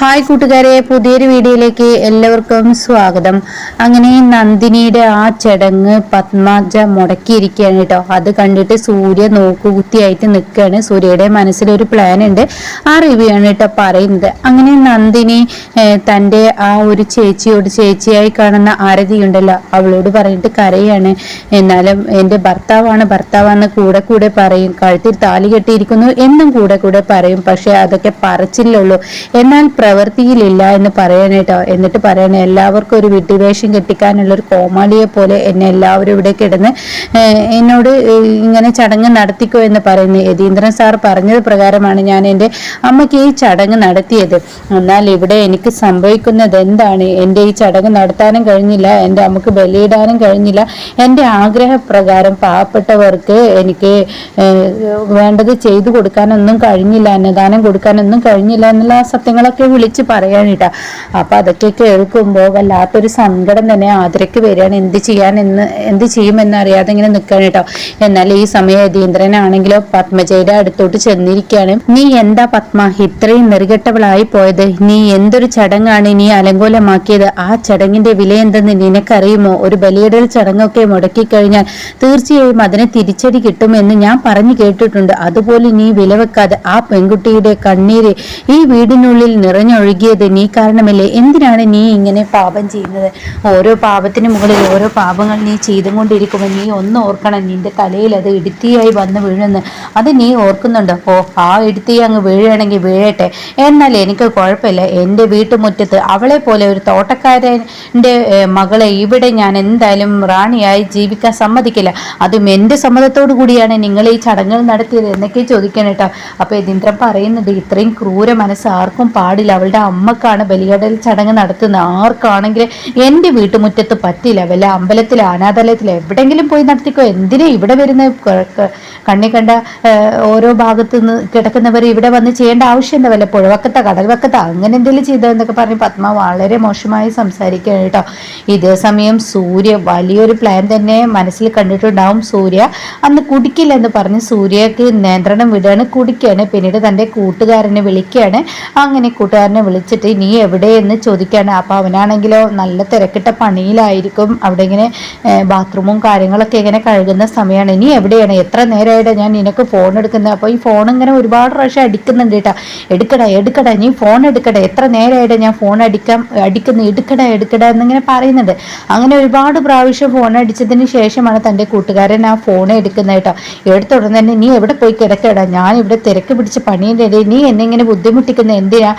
Hi കൂട്ടുകാരെ പുതിയൊരു വീഡിയോയിലേക്ക് എല്ലാവർക്കും സ്വാഗതം. അങ്ങനെ നന്ദിനിയുടെ ആ ചടങ്ങ് പത്മജ മുടക്കിയിരിക്കുകയാണ് കേട്ടോ. അത് കണ്ടിട്ട് സൂര്യ നോക്കുകുത്തിയായിട്ട് നിൽക്കുകയാണ്. സൂര്യയുടെ മനസ്സിലൊരു പ്ലാൻ ഉണ്ട്. ആ റിവ്യൂ ആണ് കേട്ടോ പറയുന്നത്. അങ്ങനെ നന്ദിനി തന്റെ ആ ഒരു ചേച്ചിയോട് ചേച്ചിയായി കാണുന്ന ആരതി ഉണ്ടല്ലോ അവളോട് പറഞ്ഞിട്ട് കരയാണ്. എന്നാലും എന്റെ ഭർത്താവാണ് ഭർത്താവാന്ന് കൂടെ കൂടെ പറയും. കഴുത്തിൽ താലി കെട്ടിയിരിക്കുന്നു എന്നും കൂടെ കൂടെ പറയും. പക്ഷെ അതൊക്കെ പറച്ചില്ലുള്ളൂ എന്നാൽ പ്രവൃത്തിയിലില്ല എന്ന് പറയണേട്ടോ എന്നിട്ട് പറയണ എല്ലാവർക്കും ഒരു വിട്ടുവേഷം കെട്ടിക്കാനുള്ള ഒരു കോമാളിയെ പോലെ എന്നെ എല്ലാവരും ഇവിടെ കിടന്ന് എന്നോട് ഇങ്ങനെ ചടങ്ങ് നടത്തിക്കോ എന്ന് പറയുന്നു. യതീന്ദ്രൻ സാർ പറഞ്ഞത് പ്രകാരമാണ് ഞാൻ എന്റെ അമ്മയ്ക്ക് ഈ ചടങ്ങ് നടത്തിയത്. എന്നാൽ ഇവിടെ എനിക്ക് സംഭവിക്കുന്നത് എന്താണ്? എന്റെ ഈ ചടങ്ങ് നടത്താനും കഴിഞ്ഞില്ല എന്റെ അമ്മയ്ക്ക് ബലിയിടാനും കഴിഞ്ഞില്ല. എന്റെ ആഗ്രഹപ്രകാരം പാവപ്പെട്ടവർക്ക് എനിക്ക് വേണ്ടത് ചെയ്തു കൊടുക്കാനൊന്നും കഴിഞ്ഞില്ല അന്നദാനം കൊടുക്കാനൊന്നും കഴിഞ്ഞില്ല എന്നുള്ള സത്യങ്ങളൊക്കെ വിളിച്ച് പറയാനിട്ടാ. അപ്പൊ അതൊക്കെ കേൾക്കുമ്പോൾ വല്ലാത്തൊരു സങ്കടം തന്നെ ആതിരയ്ക്ക് വരികയാണ്. എന്ത് ചെയ്യാൻ എന്ന് എന്ത് ചെയ്യുമെന്ന് അറിയാതെ ഇങ്ങനെ നിൽക്കുകയാണ് കേട്ടോ. എന്നാൽ ഈ സമയം യതീന്ദ്രനാണെങ്കിലോ പത്മജയുടെ അടുത്തോട്ട് ചെന്നിരിക്കുകയാണ്. നീ എന്താ പത്മ? ഇത്രയും നെറുകെട്ടവളായി പോയത്. നീ എന്തൊരു ചടങ്ങാണ് നീ അലങ്കോലമാക്കിയത്? ആ ചടങ്ങിന്റെ വില എന്തെന്ന് നിനക്കറിയുമോ? ഒരു ബലിയിടൽ ചടങ്ങൊക്കെ മുടക്കി കഴിഞ്ഞാൽ തീർച്ചയായും അതിനെ തിരിച്ചടി കിട്ടുമെന്ന് ഞാൻ പറഞ്ഞു കേട്ടിട്ടുണ്ട്. അതുപോലെ നീ വില വെക്കാതെ ആ പെൺകുട്ടിയുടെ കണ്ണീര് ഈ വീടിനുള്ളിൽ നിറഞ്ഞൊഴുകിയത് നീ കാരണമല്ലേ? എന്തിനാണ് നീ ഇങ്ങനെ പാപം ചെയ്യുന്നത്? ഓരോ പാപത്തിന് മുകളിൽ ഓരോ പാപങ്ങൾ നീ ചെയ്തുകൊണ്ടിരിക്കുമ്പോൾ നീ ഒന്ന് ഓർക്കണം നിന്റെ തലയിൽ അത് ഇടുത്തിയായി വന്ന് വീഴുന്നു. അത് നീ ഓർക്കുന്നുണ്ടോ? ഓ ആ ഇടുത്തി അങ്ങ് വീഴുകയാണെങ്കിൽ വീഴട്ടെ. എന്നാൽ എനിക്ക് കുഴപ്പമില്ല. എന്റെ വീട്ടുമുറ്റത്ത് അവളെ പോലെ ഒരു തോട്ടക്കാരന്റെ മകളെ ഇവിടെ ഞാൻ എന്തായാലും റാണിയായി ജീവിക്കാൻ സമ്മതിക്കില്ല. അതും എന്റെ സമ്മതത്തോടു കൂടിയാണ് നിങ്ങൾ ഈ ചടങ്ങുകൾ നടത്തിയത് എന്നൊക്കെ ചോദിക്കണം കേട്ടോ. അപ്പൊ യതീന്ദ്രൻ പറയുന്നുണ്ട് ഇത്രയും ക്രൂര മനസ്സ് ആർക്കും പാടില്ല. അവളുടെ അമ്മക്കാണ് ബലികടൽ ചടങ്ങ് നടത്തുന്നത് ആർക്കാണെങ്കിലും എന്റെ വീട്ടുമുറ്റത്ത് പറ്റില്ല. വല്ല അമ്പലത്തിൽ അനാഥാലയത്തിൽ എവിടെങ്കിലും പോയി നടത്തിക്കോ. എന്തിനാ ഇവിടെ വരുന്ന കണ്ണി കണ്ട ഓരോ ഭാഗത്ത് നിന്ന് കിടക്കുന്നവർ ഇവിടെ വന്ന് ചെയ്യേണ്ട ആവശ്യമുണ്ട് വല്ല പുഴവക്കത്ത കടൽവക്കത്ത അങ്ങനെ എന്തെങ്കിലും ചെയ്തതെന്നൊക്കെ പറഞ്ഞ് പത്മ വളരെ മോശമായി സംസാരിക്കുകയാണ് കേട്ടോ. ഇതേ സമയം സൂര്യ വലിയൊരു പ്ലാൻ തന്നെ മനസ്സിൽ കണ്ടിട്ടുണ്ടാവും. സൂര്യ അന്ന് കുടിക്കില്ല എന്ന് പറഞ്ഞ് സൂര്യക്ക് നിയന്ത്രണം വിടുകയാണ് കുടിക്കുകയാണ്. പിന്നീട് തന്റെ കൂട്ടുകാരനെ വിളിക്കുകയാണ്. അങ്ങനെ കൂട്ടുകാരനെ വിളിച്ചിട്ട് നീ എവിടെയെന്ന് ചോദിക്കുകയാണ് അപ്പോൾ അവനാണെങ്കിലോ നല്ല തിരക്കിട്ട പണിയിലായിരിക്കും. അവിടെ ഇങ്ങനെ ബാത്റൂമും കാര്യങ്ങളൊക്കെ ഇങ്ങനെ കഴുകുന്ന സമയമാണ് നീ എവിടെയാണ്? എത്ര നേരമായിട്ട് ഞാൻ നിനക്ക് ഫോൺ എടുക്കുന്നത് അപ്പോൾ ഈ ഫോൺ ഇങ്ങനെ ഒരുപാട് പ്രാവശ്യം അടിക്കുന്നുണ്ട് കേട്ടോ. എടുക്കടാ എടുക്കടാ നീ ഫോൺ എടുക്കടാ. എത്ര നേരമായിട്ട് ഞാൻ ഫോൺ അടിക്കാം അടിക്കുന്നു? എടുക്കടാ എടുക്കടാ എന്നിങ്ങനെ പറയുന്നുണ്ട്. അങ്ങനെ ഒരുപാട് പ്രാവശ്യം ഫോൺ അടിച്ചതിന് ശേഷമാണ് തന്റെ കൂട്ടുകാരൻ ആ ഫോൺ എടുക്കുന്നത് കേട്ടോ. എടുത്ത തന്നെ നീ എവിടെ പോയി കിടക്കടാ? ഞാൻ ഇവിടെ തിരക്ക് പിടിച്ച് പണീന്റെ ഇടയിൽ നീ എന്നെ ഇങ്ങനെ ബുദ്ധിമുട്ടിക്കുന്ന? എന്തിനാ?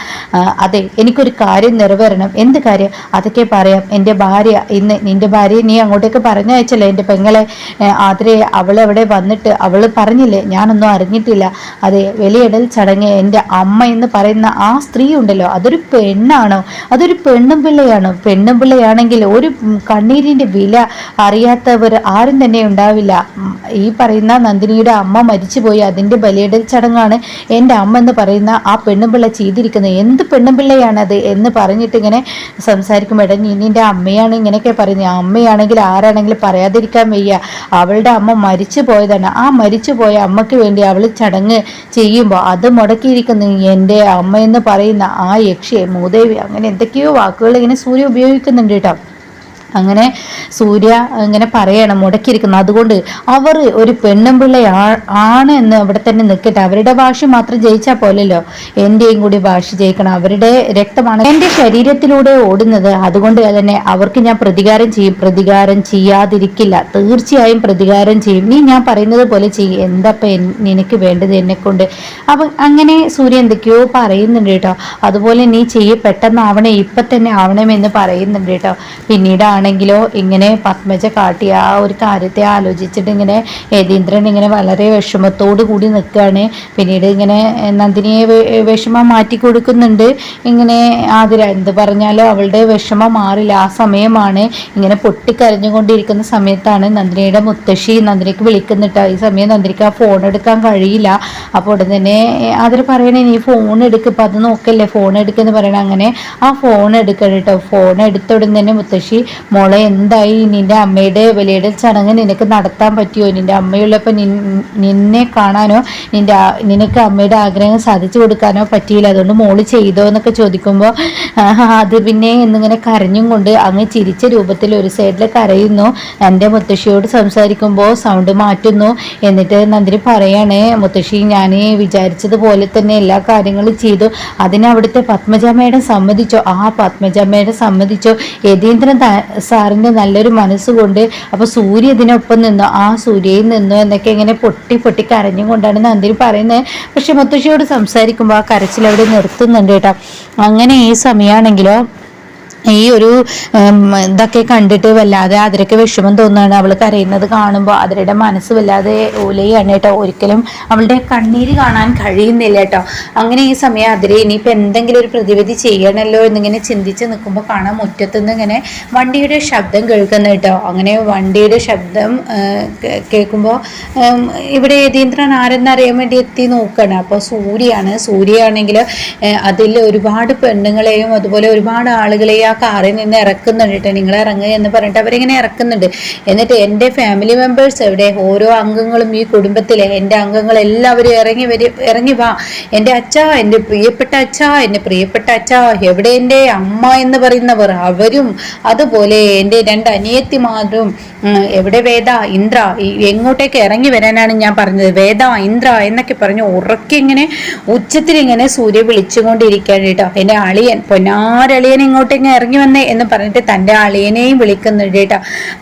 അതെ എനിക്കൊരു കാര്യം നിറവേറണം. എന്ത് കാര്യം? അതൊക്കെ പറയാം. എന്റെ ഭാര്യ ഇന്ന് നിന്റെ ഭാര്യ നീ അങ്ങോട്ടേക്ക് പറഞ്ഞയച്ചല്ലേ? എന്റെ പെങ്ങളെ ആതിരെ അവളെവിടെ വന്നിട്ട് അവൾ പറഞ്ഞില്ലേ? ഞാനൊന്നും അറിഞ്ഞിട്ടില്ല. അതെ വെളിയിടൽ ചടങ്ങ് എന്റെ അമ്മ എന്ന് പറയുന്ന ആ സ്ത്രീ ഉണ്ടല്ലോ. അതൊരു പെണ്ണാണോ? അതൊരു പെണ്ണും പിള്ളയാണോ? പെണ്ണും പിള്ളയാണെങ്കിൽ ഒരു കണ്ണീരിന്റെ വില അറിയാത്തവർ ആരും തന്നെ ഉണ്ടാവില്ല. ഈ പറയുന്ന നന്ദിനിയുടെ അമ്മ മരിച്ചുപോയി. അതിന്റെ ബലിയിടൽ ചടങ്ങാണ് എന്റെ അമ്മ എന്ന് പറയുന്ന ആ പെണ്ണും പിള്ള ചെയ്തിരിക്കുന്നത്. എന്ത് പെണ്ണുപിള്ളയാണത് എന്ന് പറഞ്ഞിട്ട് ഇങ്ങനെ സംസാരിക്കുമ്പോൾ എടാ നീ അമ്മയാണ് ഇങ്ങനെയൊക്കെ പറയുന്നത്. അമ്മയാണെങ്കിൽ ആരാണെങ്കിലും പറയാതിരിക്കാൻ വയ്യ. അവളുടെ അമ്മ മരിച്ചു പോയതാണ്. ആ മരിച്ചു പോയ അമ്മയ്ക്ക് വേണ്ടി അവൾ ചടങ്ങ് ചെയ്യുമ്പോൾ അത് മുടക്കിയിരിക്കുന്നു. എന്റെ അമ്മയെന്ന് പറയുന്ന ആ യക്ഷിയെ മൂദേവി അങ്ങനെ എന്തൊക്കെയോ വാക്കുകൾ ഇങ്ങനെ സൂര്യ ഉപയോഗിക്കുന്നുണ്ട് കേട്ടോ. അങ്ങനെ സൂര്യ ഇങ്ങനെ പറയണം മുടക്കിയിരിക്കുന്നു. അതുകൊണ്ട് അവർ ഒരു പെണ്ണും പിള്ള ആണ് എന്ന് അവിടെ തന്നെ നിൽക്കട്ടെ. അവരുടെ ഭാഷ മാത്രം ജയിച്ചാൽ പോലല്ലോ. എന്റെയും കൂടി ഭാഷ ജയിക്കണം. അവരുടെ രക്തമാണ് എന്റെ ശരീരത്തിലൂടെ ഓടുന്നത്. അതുകൊണ്ട് തന്നെ അവർക്ക് ഞാൻ പ്രതികാരം ചെയ്യും. പ്രതികാരം ചെയ്യാതിരിക്കില്ല. തീർച്ചയായും പ്രതികാരം ചെയ്യും. നീ ഞാൻ പറയുന്നത് പോലെ ചെയ്യും. എന്താ നിനക്ക് വേണ്ടത് എന്നെ കൊണ്ട് അപ്പം അങ്ങനെ സൂര്യ എന്തൊക്കെയോ പറയുന്നുണ്ട് കേട്ടോ. അതുപോലെ നീ ചെയ്യ. പെട്ടെന്നാവണേ. ഇപ്പം തന്നെ ആവണമെന്ന് പറയുന്നുണ്ട് കേട്ടോ. പിന്നീടാണെങ്കിലോ ഇങ്ങനെ പത്മജ കാട്ടി ആ ഒരു കാര്യത്തെ ആലോചിച്ചിട്ട് ഇങ്ങനെ യതീന്ദ്രൻ ഇങ്ങനെ വളരെ വിഷമത്തോടു കൂടി നിൽക്കുകയാണ്. പിന്നീട് ഇങ്ങനെ നന്ദിനിയെ വിഷമം മാറ്റി കൊടുക്കുന്നുണ്ട്. ഇങ്ങനെ ആതിര എന്ത് പറഞ്ഞാലും അവളുടെ വിഷമം മാറില്ല. ആ സമയമാണ് ഇങ്ങനെ പൊട്ടിക്കരഞ്ഞുകൊണ്ടിരിക്കുന്ന സമയത്താണ് നന്ദിനിയുടെ മുത്തശ്ശി നന്ദിനിക്ക് വിളിക്കുന്നിട്ട്. ഈ സമയം നന്ദിനിക്ക് ആ ഫോൺ എടുക്കാൻ കഴിയില്ല. അപ്പോൾ ഉടൻ തന്നെ ആതിര പറയണേ നീ ഫോൺ എടുക്ക്. ഇപ്പം അത് നോക്കല്ലേ ഫോൺ എടുക്കെന്ന് പറയണ അങ്ങനെ ആ ഫോൺ എടുക്കണം കേട്ടോ. ഫോൺ എടുത്തുടൻ തന്നെ മുത്തശ്ശി മോളെ എന്തായി നിന്റെ അമ്മയുടെ ബലിയുടെ ചടങ്ങ് നിനക്ക് നടത്താൻ പറ്റിയോ? നിന്റെ അമ്മയുള്ളപ്പോൾ നിന്നെ കാണാനോ നിന്റെ നിനക്ക് അമ്മയുടെ ആഗ്രഹം സാധിച്ചു കൊടുക്കാനോ പറ്റിയില്ല. അതുകൊണ്ട് മോൾ ചെയ്തോ എന്നൊക്കെ ചോദിക്കുമ്പോൾ അത് പിന്നെ എന്നിങ്ങനെ കരഞ്ഞും കൊണ്ട് അങ്ങ് ചിരിച്ച രൂപത്തിൽ ഒരു സൈഡിൽ കരയുന്നു. എന്റെ മുത്തശ്ശിയോട് സംസാരിക്കുമ്പോൾ സൗണ്ട് മാറ്റുന്നു. എന്നിട്ട് നന്ദിനി പറയാണ് മുത്തശ്ശി ഞാൻ വിചാരിച്ചതുപോലെ തന്നെ എല്ലാ കാര്യങ്ങളും ചെയ്തു. അതിന് അവിടുത്തെ പത്മജമ്മയുടെ സമ്മതിച്ചോ? ആ പത്മജമ്മയുടെ സമ്മതിച്ചോ. യതീന്ദ്രൻ സാറിന്റെ നല്ലൊരു മനസ്സുകൊണ്ട് അപ്പോൾ സൂര്യ ഇതിനൊപ്പം നിന്നു ആ സൂര്യയിൽ നിന്നു എന്നൊക്കെ ഇങ്ങനെ പൊട്ടി പൊട്ടി കരഞ്ഞുകൊണ്ടാണ് നന്ദിനി പറയുന്നത് പക്ഷെ മുത്തശ്ശിയോട് സംസാരിക്കുമ്പോൾ ആ കരച്ചിൽ അവിടെ നിർത്തുന്നുണ്ട് കേട്ടോ. അങ്ങനെ ഈ സമയമാണെങ്കിലോ ഈ ഒരു ഇതൊക്കെ കണ്ടിട്ട് വല്ലാതെ അതിരൊക്കെ വിഷമം തോന്നുകയാണ് അവൾ കരയുന്നത് കാണുമ്പോൾ അതിരയുടെ മനസ്സ് വല്ലാതെ ഓലയാണ് കേട്ടോ. ഒരിക്കലും അവളുടെ കണ്ണീര് കാണാൻ കഴിയുന്നില്ല കേട്ടോ. അങ്ങനെ ഈ സമയം അതിരെ ഇനിയിപ്പോൾ എന്തെങ്കിലും ഒരു പ്രതിവിധി ചെയ്യണമല്ലോ എന്നിങ്ങനെ ചിന്തിച്ച് നിൽക്കുമ്പോൾ കാണാൻ മുറ്റത്തുനിന്ന് ഇങ്ങനെ വണ്ടിയുടെ ശബ്ദം കേൾക്കുന്നു കേട്ടോ. അങ്ങനെ വണ്ടിയുടെ ശബ്ദം കേൾക്കുമ്പോൾ ഇവിടെ യതീന്ദ്രൻ ആരെന്നറിയാൻ വേണ്ടി എത്തി നോക്കുകയാണ് അപ്പോൾ സൂര്യയാണ്. സൂര്യയാണെങ്കിൽ അതിൽ ഒരുപാട് പെണ്ണുങ്ങളെയും അതുപോലെ ഒരുപാട് ആളുകളെയും ആ കാറിൽ നിന്ന് ഇറക്കുന്നുണ്ട് നിങ്ങൾ ഇറങ്ങുക എന്ന് പറഞ്ഞിട്ട് അവരിങ്ങനെ ഇറക്കുന്നുണ്ട്. എന്നിട്ട് എന്റെ ഫാമിലി മെമ്പേഴ്സ് എവിടെ? ഓരോ അംഗങ്ങളും ഈ കുടുംബത്തിലെ എന്റെ അംഗങ്ങൾ എല്ലാവരും ഇറങ്ങി വരി ഇറങ്ങി വാ. എന്റെ അച്ഛാ എന്റെ പ്രിയപ്പെട്ട അച്ഛാ എന്റെ പ്രിയപ്പെട്ട അച്ഛാ എവിടെ എന്റെ അമ്മ എന്ന് പറയുന്നവർ അവരും അതുപോലെ എന്റെ രണ്ട് അനിയത്തിമാരും എവിടെ വേദ ഇന്ദ്ര എങ്ങോട്ടേക്ക് ഇറങ്ങി വരാനാണ് ഞാൻ പറഞ്ഞത്. വേദ ഇന്ദ്ര എന്നൊക്കെ പറഞ്ഞു ഉറക്കെ ഇങ്ങനെ ഉച്ചത്തിൽ ഇങ്ങനെ സൂര്യ വിളിച്ചുകൊണ്ടിരിക്കുകയാണ് കേട്ടോ എന്റെ അളിയൻ പൊന്നാരളിയൻ ഇങ്ങോട്ടേക്ക് ഇറങ്ങി വന്നേ എന്ന് പറഞ്ഞിട്ട് തന്റെ അളിയനെയും വിളിക്കുന്നുണ്ട് കേട്ടോ.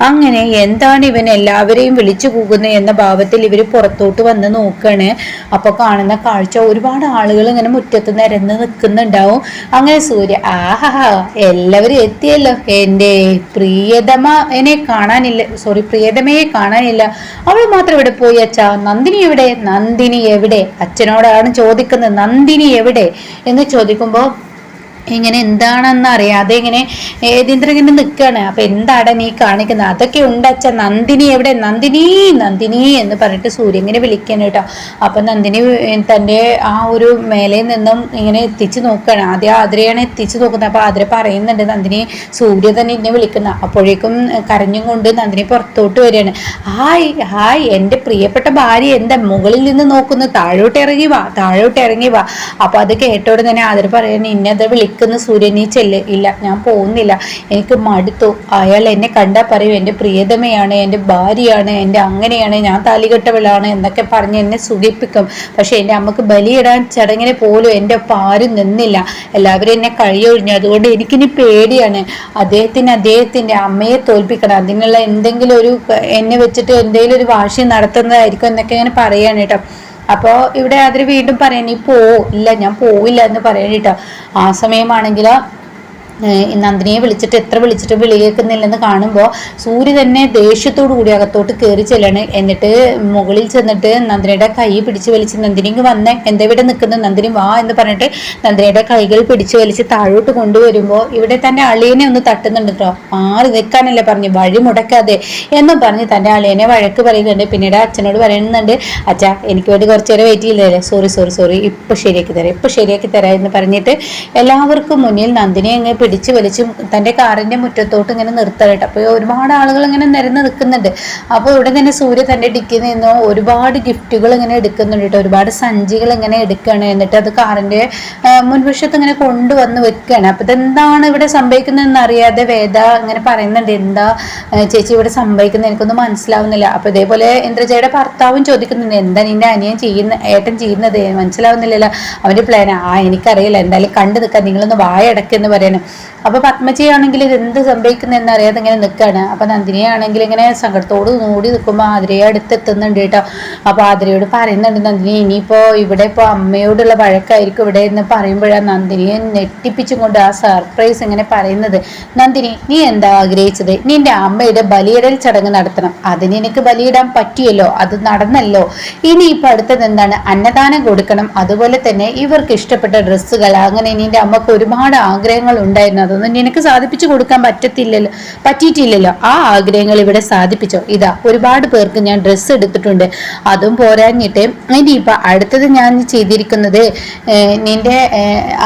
അങ്ങനെ എന്താണ് ഇവൻ എല്ലാവരെയും വിളിച്ചു കൂകുന്നത് എന്ന ഭാവത്തിൽ ഇവർ പുറത്തോട്ട് വന്ന് നോക്കുകയാണ് അപ്പോൾ കാണുന്ന കാഴ്ച ഒരുപാട് ആളുകൾ ഇങ്ങനെ മുറ്റത്ത് നിരന്ന് നിൽക്കുന്നുണ്ടാവും. അങ്ങനെ സൂര്യ ആഹാ എല്ലാവരും എത്തിയല്ലോ. എന്റെ പ്രിയതമ എന്നെ കാണാനില്ല സോറി പ്രിയതമയെ കാണാനില്ല. അവൾ മാത്രം ഇവിടെ പോയി അച്ഛാ? നന്ദിനി എവിടെ? നന്ദിനി എവിടെ? അച്ഛനോടാണ് ചോദിക്കുന്നത് നന്ദിനി എവിടെ? എന്ന് ചോദിക്കുമ്പോൾ ഇങ്ങനെ എന്താണെന്ന് അറിയാതെ ഇങ്ങനെ ഏതീന്ദ്രൻ ഇങ്ങനെ നിൽക്കുകയാണ് അപ്പൊ എന്താണ് നീ കാണിക്കുന്നത് അതൊക്കെ ഉണ്ട് അച്ഛ. നന്ദിനി എവിടെ? നന്ദിനി നന്ദിനി എന്ന് പറഞ്ഞിട്ട് സൂര്യ ഇങ്ങനെ വിളിക്കാണ് കേട്ടോ. അപ്പൊ നന്ദിനി തന്റെ ആ ഒരു മേലയിൽ നിന്നും ഇങ്ങനെ എത്തിച്ചു നോക്കുകയാണ് ആദ്യം ആതിരയാണ് എത്തിച്ചു നോക്കുന്നത്. അപ്പൊ ആതിര പറയുന്നുണ്ട് നന്ദിനി സൂര്യ തന്നെ ഇന്നെ വിളിക്കുന്ന. അപ്പോഴേക്കും കരഞ്ഞും കൊണ്ട് നന്ദിനി പുറത്തോട്ട് വരികയാണ്. ഹായ് ഹായ് എന്റെ പ്രിയപ്പെട്ട ഭാര്യ എന്താ മുകളിൽ നിന്ന് നോക്കുന്നു താഴോട്ട് ഇറങ്ങി വാ താഴോട്ട് ഇറങ്ങി വാ. അപ്പൊ അത് കേട്ടോട് തന്നെ ആദർ പറയുന്നത് ഇന്നത് വിളിക്കുന്ന സൂര്യൻ നീ ചെല്ല്. ഇല്ല ഞാൻ പോകുന്നില്ല. എനിക്ക് മടുത്തു. അയാൾ എന്നെ കണ്ടാൽ പറയൂ എന്റെ പ്രിയതമയാണ് എന്റെ ഭാര്യയാണ് എന്റെ അങ്ങനെയാണ് ഞാൻ താലികെട്ടവളാണ് എന്നൊക്കെ പറഞ്ഞ് എന്നെ സുഖിപ്പിക്കും. പക്ഷെ എന്റെ അമ്മയ്ക്ക് ബലിയിടാൻ ചടങ്ങിനെ പോലും എന്റെ ഒപ്പം ആരും നിന്നില്ല. എല്ലാവരും എന്നെ കഴിയൊഴിഞ്ഞു അതുകൊണ്ട് എനിക്കിനി പേടിയാണ്. അദ്ദേഹത്തിന് അദ്ദേഹത്തിന്റെ അമ്മയെ തോൽപ്പിക്കണം. അതിനുള്ള എന്തെങ്കിലും ഒരു എന്നെ വെച്ചിട്ട് എന്തെങ്കിലും ഒരു വാശി നടത്തുന്നതായിരിക്കും എന്നൊക്കെ ഇങ്ങനെ പറയാണ് കേട്ടോ. അപ്പോൾ ഇവിടെ അതിൽ വീണ്ടും പറയാൻ നീ പോ. ഇല്ല ഞാൻ പോവില്ല എന്ന് പറയാൻ കേട്ടോ. ആ സമയമാണെങ്കിൽ നന്ദിനിയെ വിളിച്ചിട്ട് എത്ര വിളിച്ചിട്ട് വിളിയേക്കുന്നില്ലെന്ന് കാണുമ്പോൾ സൂര്യ തന്നെ ദേഷ്യത്തോടു കൂടി അകത്തോട്ട് കയറി ചെല്ലാണ്. എന്നിട്ട് മുകളിൽ ചെന്നിട്ട് നന്ദിനിയുടെ കൈ പിടിച്ച് വലിച്ച് നന്ദിനിക്ക് വന്നേ എന്താ ഇവിടെ നിൽക്കുന്നത് നന്ദിനി വാ എന്ന് പറഞ്ഞിട്ട് നന്ദിനിയുടെ കൈകൾ പിടിച്ച് വലിച്ച് താഴോട്ട് കൊണ്ടുവരുമ്പോൾ ഇവിടെ തന്റെ അളിയനെ ഒന്ന് തട്ടുന്നുണ്ട് കേട്ടോ മാറി നിൽക്കാനല്ലേ പറഞ്ഞു വഴി മുടക്കാതെ എന്നും പറഞ്ഞ് തന്റെ അളിയനെ വഴക്ക് പറയുന്നുണ്ട്. പിന്നീട് അച്ഛനോട് പറയുന്നുണ്ട് അച്ഛാ എനിക്ക് വേണ്ടി കുറച്ച് നേരം വെയിറ്റ് ചെയ്തല്ലേ സോറി സോറി സോറി ഇപ്പൊ ശരിയാക്കി തരാം ഇപ്പൊ ശരിയാക്കി തരാം എന്ന് പറഞ്ഞിട്ട് എല്ലാവർക്കും മുന്നിൽ നന്ദിനി അങ്ങ് പിടിച്ച് വലിച്ച് തന്റെ കാറിന്റെ മുറ്റത്തോട്ട് ഇങ്ങനെ നിർത്തലായിട്ട് അപ്പോൾ ഒരുപാട് ആളുകൾ ഇങ്ങനെ നിരന്ന് നിൽക്കുന്നുണ്ട്. അപ്പോൾ ഇവിടെ തന്നെ സൂര്യ തന്റെ ഡിക്കിൽ നിന്ന് ഒരുപാട് ഗിഫ്റ്റുകൾ ഇങ്ങനെ എടുക്കുന്നുണ്ട് കേട്ടോ. ഒരുപാട് സഞ്ചികൾ ഇങ്ങനെ എടുക്കുകയാണ്. എന്നിട്ട് അത് കാറിന്റെ മുൻവശത്ത് ഇങ്ങനെ കൊണ്ടുവന്ന് വെക്കുകയാണ്. അപ്പോൾ ഇതെന്താണ് ഇവിടെ സംഭവിക്കുന്നതെന്ന് അറിയാതെ വേദ ഇങ്ങനെ പറയുന്നുണ്ട്. എന്താ ചേച്ചി ഇവിടെ സംഭവിക്കുന്നത് എനിക്കൊന്നും മനസ്സിലാവുന്നില്ല. അപ്പോൾ ഇതേപോലെ ഇന്ദ്രജയുടെ ഭർത്താവും ചോദിക്കുന്നുണ്ട്. എന്താ നിന്റെ അനിയൻ ചെയ്യുന്ന ഏട്ടൻ ചെയ്യുന്നത്? മനസ്സിലാവുന്നില്ലല്ലോ. അവന്റെ പ്ലാൻ ആ എനിക്കറിയില്ല. എന്തായാലും കണ്ടു നിൽക്കാൻ നിങ്ങളൊന്ന് വായടക്കെന്ന് പറയണം. അപ്പൊ പത്മജിയാണെങ്കിൽ ഇത് എന്ത് സംഭവിക്കുന്നതെന്ന് അറിയാതെ ഇങ്ങനെ നിൽക്കുകയാണ് അപ്പൊ നന്ദിനിയാണെങ്കിൽ ഇങ്ങനെ സങ്കടത്തോട് നോടി നിൽക്കുമ്പോൾ ആതിരയെ അടുത്തെത്തുന്നുണ്ട് കേട്ടോ. അപ്പൊ ആതിരയോട് പറയുന്നുണ്ട് നന്ദിനി ഇനിയിപ്പോ ഇവിടെ ഇപ്പൊ അമ്മയോടുള്ള വഴക്കായിരിക്കും ഇവിടെ എന്ന് പറയുമ്പോഴാണ് നന്ദിനിയെ നെട്ടിപ്പിച്ചും കൊണ്ട് ആ സർപ്രൈസ് ഇങ്ങനെ പറയുന്നത്. നന്ദിനി നീ എന്താ ആഗ്രഹിച്ചത്? നിന്റെ അമ്മയുടെ ബലിയിടൽ ചടങ്ങ് നടത്തണം. അതിന് എനിക്ക് ബലിയിടാൻ പറ്റിയല്ലോ അത് നടന്നല്ലോ. ഇനി ഇപ്പൊ അടുത്തത് എന്താണ്? അന്നദാനം കൊടുക്കണം. അതുപോലെ തന്നെ ഇവർക്ക് ഇഷ്ടപ്പെട്ട ഡ്രസ്സുകൾ. അങ്ങനെ നിന്റെ അമ്മയ്ക്ക് ഒരുപാട് ആഗ്രഹങ്ങളുണ്ട്. ഉണ്ടായിരുന്നു. അതൊന്നും നിനക്ക് സാധിപ്പിച്ചു കൊടുക്കാൻ പറ്റത്തില്ലല്ലോ. പറ്റിയിട്ടില്ലല്ലോ. ആ ആഗ്രഹങ്ങൾ ഇവിടെ സാധിപ്പിച്ചോ? ഇതാ ഒരുപാട് പേർക്ക് ഞാൻ ഡ്രസ്സ് എടുത്തിട്ടുണ്ട്. അതും പോരാഞ്ഞിട്ട്. ഇനിയിപ്പൊ അടുത്തത് ഞാൻ ചെയ്തിരിക്കുന്നത് നിന്റെ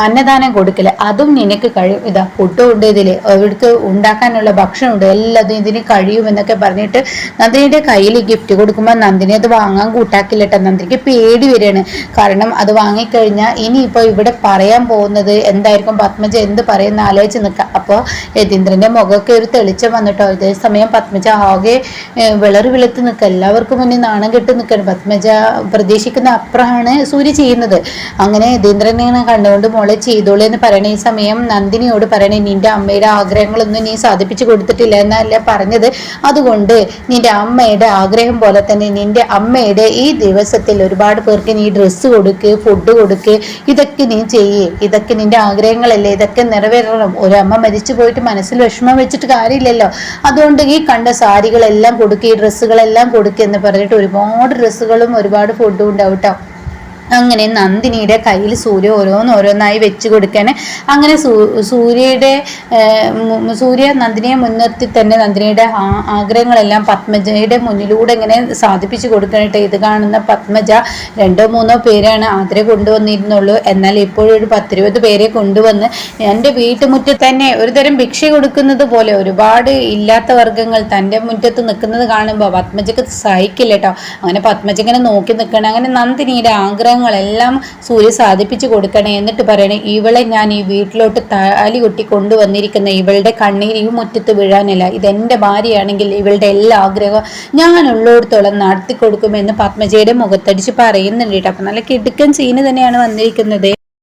അന്നദാനം കൊടുക്കൽ. അതും നിനക്ക് കഴിയും. ഇതാ ഫുഡ് ഉണ്ട് ഇതിൽ. അവർക്ക് ഉണ്ടാക്കാനുള്ള ഭക്ഷണമുണ്ട്. എല്ലാതും ഇതിന് കഴിയുമെന്നൊക്കെ പറഞ്ഞിട്ട് നന്ദിനിയുടെ കയ്യിൽ ഗിഫ്റ്റ് കൊടുക്കുമ്പോൾ നന്ദിനി അത് വാങ്ങാൻ കൂട്ടാക്കില്ല കേട്ടോ നന്ദിനിക്ക് പേടി വരികയാണ്. കാരണം അത് വാങ്ങിക്കഴിഞ്ഞാൽ ഇനിയിപ്പോൾ ഇവിടെ പറയാൻ പോകുന്നത് എന്തായിരിക്കും? പത്മജ എന്ത് പറയുന്ന ആലോചിച്ച് നിൽക്കാം അപ്പോൾ യതീന്ദ്രന്റെ മുഖമൊക്കെ ഒരു തെളിച്ചം വന്നിട്ടോ. ഇതേ സമയം പത്മജ ആകെ വിളറി വിളത്ത് നിൽക്കുക എല്ലാവർക്കും മുന്നിൽ നാണം കെട്ട് നിൽക്കുകയാണ് പത്മജ പ്രതീക്ഷിക്കുന്ന അപ്പുറമാണ് സൂര്യ ചെയ്യുന്നത്. അങ്ങനെ യതീന്ദ്രനെ കണ്ടുകൊണ്ട് മോളെ ചെയ്തോളൂ എന്ന് പറയണ ഈ സമയം നന്ദിനിയോട് പറയണേ നിന്റെ അമ്മയുടെ ആഗ്രഹങ്ങളൊന്നും നീ സാധിപ്പിച്ചു കൊടുത്തിട്ടില്ല എന്നല്ല പറഞ്ഞത്? അതുകൊണ്ട് നിന്റെ അമ്മയുടെ ആഗ്രഹം പോലെ തന്നെ നിന്റെ അമ്മയുടെ ഈ ദിവസത്തിൽ ഒരുപാട് പേർക്ക് നീ ഡ്രസ്സ് കൊടുക്ക് ഫുഡ് കൊടുക്ക്. ഇതൊക്കെ നീ ചെയ്യേ. ഇതൊക്കെ നിന്റെ ആഗ്രഹങ്ങളല്ലേ. ഇതൊക്കെ നിറവേറണം ഒരു അമ്മ മരിച്ചു പോയിട്ട് മനസ്സിൽ വിഷമം വെച്ചിട്ട് കാര്യമില്ലല്ലോ. അതുകൊണ്ട് ഈ കണ്ട സാരികളെല്ലാം കൊടുക്കുക ഈ ഡ്രസ്സുകളെല്ലാം കൊടുക്കുക എന്ന് പറഞ്ഞിട്ട് ഒരുപാട് ഡ്രസ്സുകളും ഒരുപാട് ഫുഡും ഉണ്ടാവും കേട്ടോ അങ്ങനെ നന്ദിനിയുടെ കയ്യിൽ സൂര്യ ഓരോന്നോരോന്നായി വെച്ച് കൊടുക്കാൻ അങ്ങനെ സൂര്യയുടെ സൂര്യ നന്ദിനിയെ മുൻനിർത്തി തന്നെ നന്ദിനിയുടെ ആഗ്രഹങ്ങളെല്ലാം പത്മജയുടെ മുന്നിലൂടെ ഇങ്ങനെ സാധിപ്പിച്ചു കൊടുക്കാനായിട്ട് ഇത് കാണുന്ന പത്മജ രണ്ടോ മൂന്നോ പേരാണ് ആദര കൊണ്ടുവന്നിരുന്നുള്ളൂ. എന്നാൽ ഇപ്പോഴൊരു പത്തിരുപത് പേരെ കൊണ്ടുവന്ന് എന്റെ വീട്ടുമുറ്റത്ത് തന്നെ ഒരു തരം ഭിക്ഷ കൊടുക്കുന്നത് പോലെ ഒരുപാട് ഇല്ലാത്ത വർഗങ്ങൾ തന്റെ മുറ്റത്ത് നിൽക്കുന്നത് കാണുമ്പോൾ പത്മജക്ക് സഹിക്കില്ല കേട്ടോ. അങ്ങനെ പത്മജ ഇങ്ങനെ നോക്കി നിൽക്കണം അങ്ങനെ നന്ദിനിയുടെ ആഗ്രഹങ്ങളെല്ലാം സൂര്യ സാധിപ്പിച്ചു കൊടുക്കണേ എന്നിട്ട് പറയണേ ഇവളെ ഞാൻ ഈ വീട്ടിലോട്ട് താലി കൊട്ടി കൊണ്ടുവന്നിരിക്കുന്ന ഇവളുടെ കണ്ണീർ ഈ മുറ്റത്ത് വീഴാനില്ല. ഇതെന്റെ ഭാര്യയാണെങ്കിൽ ഇവളുടെ എല്ലാ ആഗ്രഹവും ഞാൻ ഉള്ളിടത്തോളം നടത്തി കൊടുക്കുമെന്ന് പത്മജയുടെ മുഖത്തടിച്ച് പറയുന്നുണ്ട് കേട്ടോ. അപ്പം നല്ല കിടുക്കൻ സീന് തന്നെയാണ് വന്നിരിക്കുന്നത്.